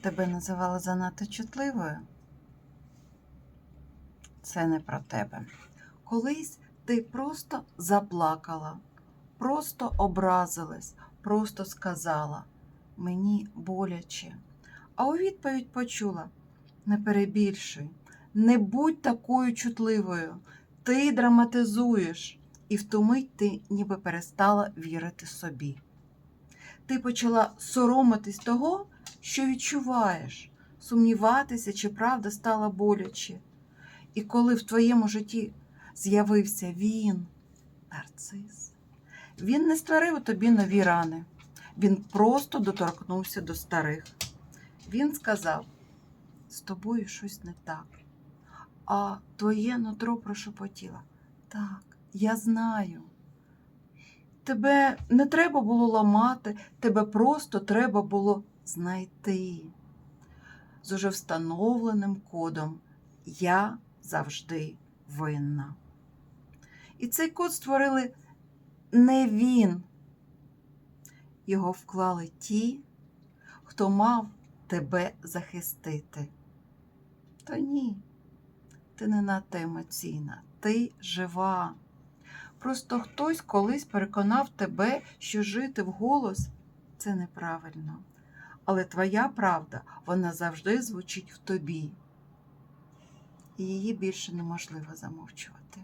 тебе називали занадто чутливою. Це не про тебе. Колись ти просто заплакала, просто образилась, просто сказала мені боляче. А у відповідь почула: не перебільшуй, не будь такою чутливою, ти драматизуєш, і в ту мить ти ніби перестала вірити собі. Ти почала соромитись того, що відчуваєш, сумніватися, чи правда стала боляче. І коли в твоєму житті з'явився він, нарцис, він не створив у тобі нові рани, він просто доторкнувся до старих. Він сказав: з тобою щось не так. А твоє нутро прошепотіло. Так, я знаю. Тебе не треба було ламати, тебе просто треба було знайти. З уже встановленим кодом Я завжди винна. І цей код створили не він. Його вклали ті, хто мав тебе захистити. То ні, ти не надто емоційна, ти жива. Просто хтось колись переконав тебе, що жити вголос це неправильно. Але твоя правда, вона завжди звучить в тобі. І її більше неможливо замовчувати.